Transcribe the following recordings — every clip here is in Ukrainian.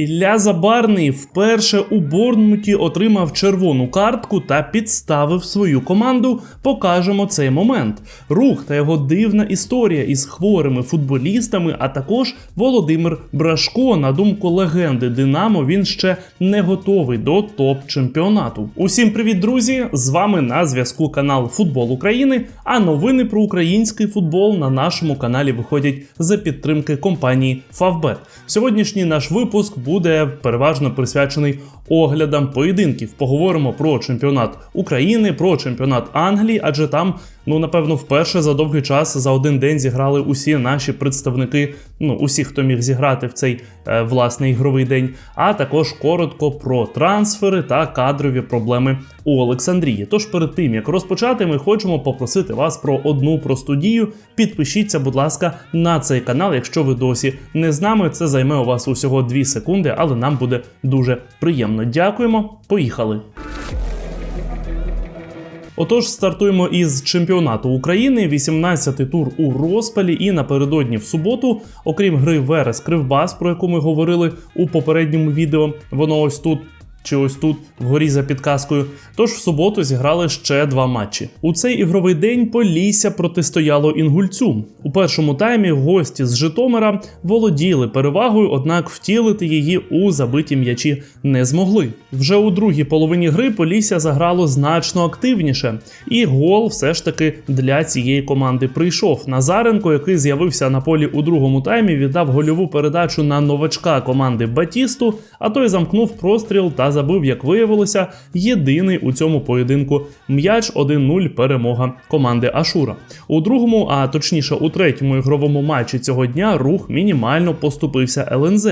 Ілля Забарний вперше у Борнмуті отримав червону картку та підставив свою команду. Покажемо цей момент. Рух та його дивна історія із хворими футболістами, а також Володимир Брашко. На думку легенди Динамо, він ще не готовий до топ-чемпіонату. Усім привіт, друзі! З вами на зв'язку канал Футбол України. А новини про український футбол на нашому каналі виходять за підтримки компанії Favbet. Сьогоднішній наш випуск буде переважно присвячений оглядам поєдинків. Поговоримо про чемпіонат України, про чемпіонат Англії, адже там, ну напевно, вперше за довгий час за один день зіграли усі наші представники, ну усі, хто міг зіграти в цей е, власний ігровий день. А також коротко про трансфери та кадрові проблеми у Олександрії. Тож перед тим як розпочати, ми хочемо попросити вас про одну просту дію. Підпишіться, будь ласка, на цей канал. Якщо ви досі не з нами, це займе у вас усього 2 секунди, але нам буде дуже приємно. Дякуємо, поїхали. Отож, стартуємо із чемпіонату України. 18-й тур у розпалі. І напередодні в суботу, окрім гри Верес Кривбас, про яку ми говорили у попередньому відео, воно ось тут. Чи ось тут вгорі за підказкою. Тож в суботу зіграли ще два матчі. У цей ігровий день Полісся протистояло інгульцю. У першому таймі гості з Житомира володіли перевагою, однак втілити її у забиті м'ячі не змогли. Вже у другій половині гри Полісся заграло значно активніше, і гол все ж таки для цієї команди прийшов. Назаренко, який з'явився на полі у другому таймі, віддав гольову передачу на новачка команди Батісту, а той замкнув простріл та забив, як виявилося, єдиний у цьому поєдинку м'яч 1-0 перемога команди Ашура. У другому, а точніше у третьому ігровому матчі цього дня, рух мінімально поступився ЛНЗ.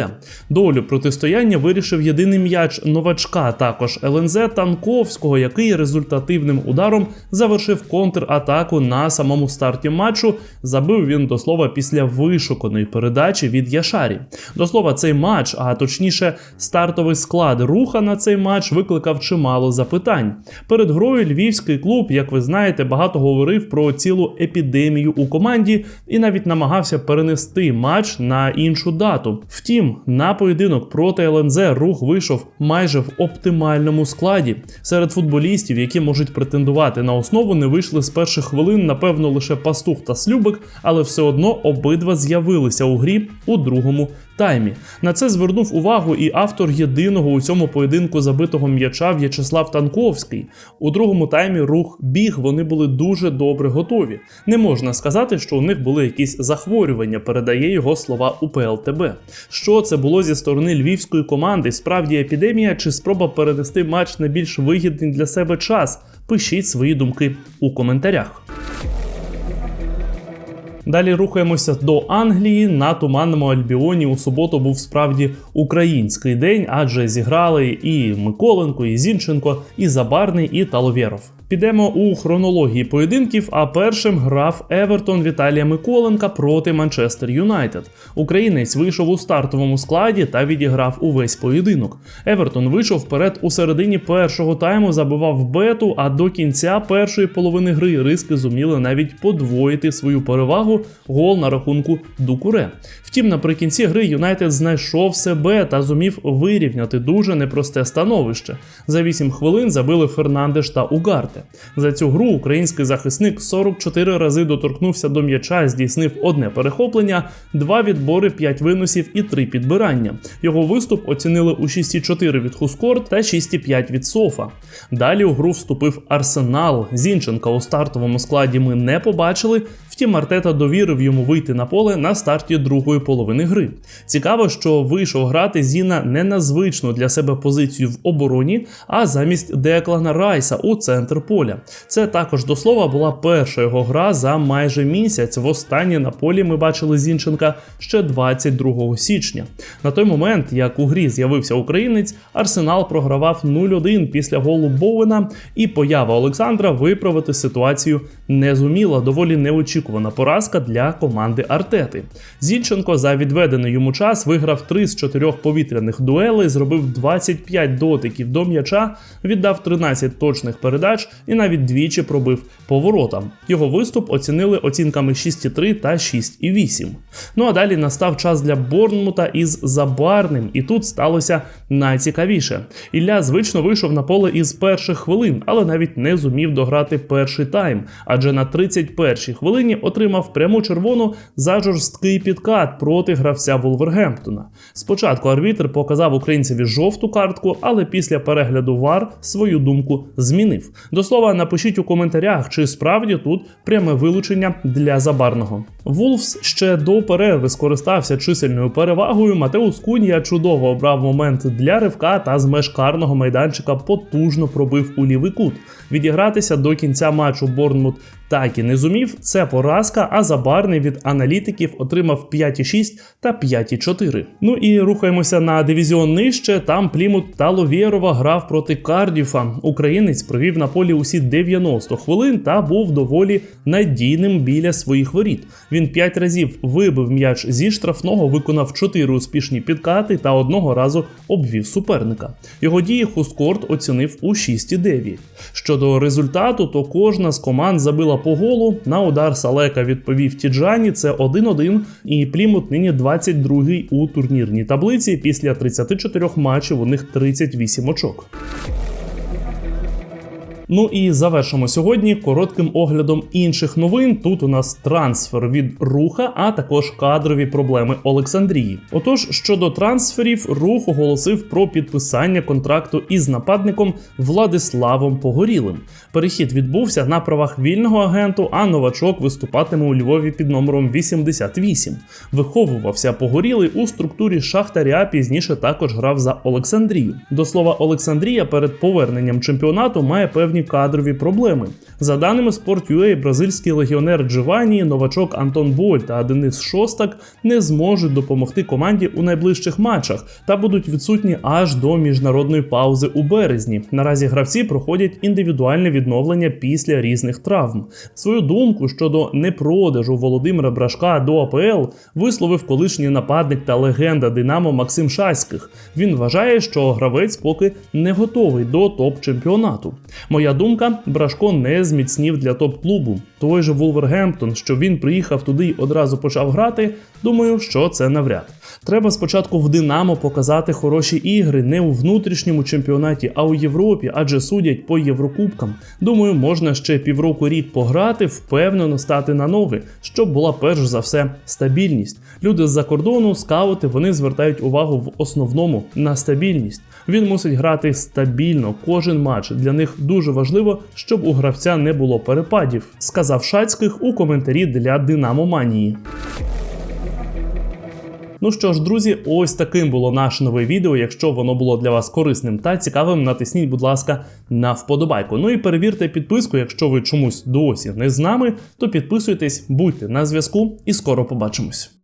Долю протистояння вирішив єдиний м'яч новачка, також ЛНЗ Танковського, який результативним ударом завершив контратаку на самому старті матчу. Забив він до слова після вишуканої передачі від Яшарі. До слова, цей матч, а точніше, стартовий склад руха на цей матч викликав чимало запитань. Перед грою львівський клуб, як ви знаєте, багато говорив про цілу епідемію у команді і навіть намагався перенести матч на іншу дату. Втім, на поєдинок проти ЛНЗ рух вийшов майже в оптимальному складі. Серед футболістів, які можуть претендувати на основу, не вийшли з перших хвилин, напевно, лише пастух та слюбик, але все одно обидва з'явилися у грі у другому таймі. На це звернув увагу і автор єдиного у цьому поєдинку забитого м'яча В'ячеслав Танковський. У другому таймі рух біг, вони були дуже добре готові. Не можна сказати, що у них були якісь захворювання, передає його слова у ПЛТБ. Що це було зі сторони львівської команди? Справді епідемія чи спроба перенести матч на більш вигідний для себе час? Пишіть свої думки у коментарях. Далі рухаємося до Англії. На туманному Альбіоні у суботу був справді український день, адже зіграли і Миколенко, і Зінченко, і Забарний, і Таловєров. Підемо у хронології поєдинків. А першим грав Евертон Віталія Миколенка проти Манчестер Юнайтед. Українець вийшов у стартовому складі та відіграв увесь поєдинок. Евертон вийшов вперед у середині першого тайму, забивав бету. А до кінця першої половини гри риски зуміли навіть подвоїти свою перевагу. Гол на рахунку Дукуре. Втім, наприкінці гри Юнайтед знайшов себе та зумів вирівняти дуже непросте становище. За 8 хвилин забили Фернандеш та Угарте. За цю гру український захисник 44 рази доторкнувся до м'яча, здійснив одне перехоплення, два відбори, 5 виносів і 3 підбирання. Його виступ оцінили у 6,4 від Хускорт та 6,5 від Софа. Далі у гру вступив Арсенал. Зінченка у стартовому складі ми не побачили. Втім, Артета довірив йому вийти на поле на старті другої половини гри. Цікаво, що вийшов грати Зіна не на звичну для себе позицію в обороні, а замість Деклана Райса у центр поля. Це також до слова була перша його гра за майже місяць. Востаннє на полі ми бачили Зінченка ще 22 січня. На той момент, як у грі з'явився українець, Арсенал програвав 0-1 після голу Боуена, і поява Олександра виправити ситуацію не зуміла. Доволі неочікувана поразка для команди Артети. Зінченко за відведений йому час виграв 3 з 4 повітряних дуелей, зробив 25 дотиків до м'яча, віддав 13 точних передач і навіть двічі пробив поворотам. Його виступ оцінили оцінками 6,3 та 6,8. Ну а далі настав час для Борнмута із Забарним, і тут сталося найцікавіше. Ілля звично вийшов на поле із перших хвилин, але навіть не зумів дограти перший тайм, адже на 31-й хвилині отримав пряму червону за жорсткий підкат проти гравця Вулвергемптона. Спочатку арбітр показав українцеві жовту картку, але після перегляду ВАР свою думку змінив. До слова, напишіть у коментарях, чи справді тут пряме вилучення для забарного. Вулфс ще до перерви скористався чисельною перевагою. Матеус Кунія чудово обрав момент для ривка та з меж карного майданчика потужно пробив у лівий кут. Відігратися до кінця матчу Борнмут так і не зумів. Це поразка, а забарний від аналітиків отримав 5,6 та 5,4. Ну і рухаємося на дивізіон нижче. Там Плімут та Ловєрова грав проти Кардіфа. Українець провів на полі усі 90 хвилин та був доволі надійним біля своїх воріт. Він 5 разів вибив м'яч зі штрафного, виконав 4 успішні підкати та одного разу обвів суперника. Його дії Хускорт оцінив у 6,9. Щодо результату, то кожна з команд забила по голу. На удар Салека відповів Тіджані. Це 1-1, і Плімут нині 22-й у турнірній таблиці. Після 34 матчів у них 38 очок. Ну і завершимо сьогодні коротким оглядом інших новин. Тут у нас трансфер від руха, а також кадрові проблеми Олександрії. Отож, щодо трансферів, рух оголосив про підписання контракту із нападником Владиславом Погорілим. Перехід відбувся на правах вільного агенту, а новачок виступатиме у Львові під номером 88. Виховувався Погорілий у структурі Шахтаря. Пізніше також грав за Олександрію. До слова, Олександрія перед поверненням чемпіонату має певні кадрові проблеми. За даними Sport.ua, бразильський легіонер Джованні, новачок Антон Боль та Денис Шостак не зможуть допомогти команді у найближчих матчах та будуть відсутні аж до міжнародної паузи у березні. Наразі гравці проходять індивідуальне відновлення після різних травм. Свою думку щодо непродажу Володимира Брашка до АПЛ висловив колишній нападник та легенда Динамо Максим Шаських. Він вважає, що гравець поки не готовий до топ-чемпіонату. Моя думка, Брашко не зміцнів для топ-клубу. Той же Вулвергемптон, що він приїхав туди й одразу почав грати. Думаю, що це навряд. Треба спочатку в Динамо показати хороші ігри не у внутрішньому чемпіонаті, а у Європі, адже судять по Єврокубкам. Думаю, можна ще півроку рік пограти, впевнено стати на ноги, щоб була перш за все стабільність. Люди з-за кордону, скаути, вони звертають увагу в основному на стабільність. Він мусить грати стабільно кожен матч. Для них дуже важливо, щоб у гравця не було перепадів, сказав Шацьких у коментарі для Динамо Манії. Ну що ж, друзі, ось таким було наше нове відео. Якщо воно було для вас корисним та цікавим, натисніть, будь ласка, на вподобайку. Ну і перевірте підписку, якщо ви чомусь досі не з нами, то підписуйтесь, будьте на зв'язку і скоро побачимось.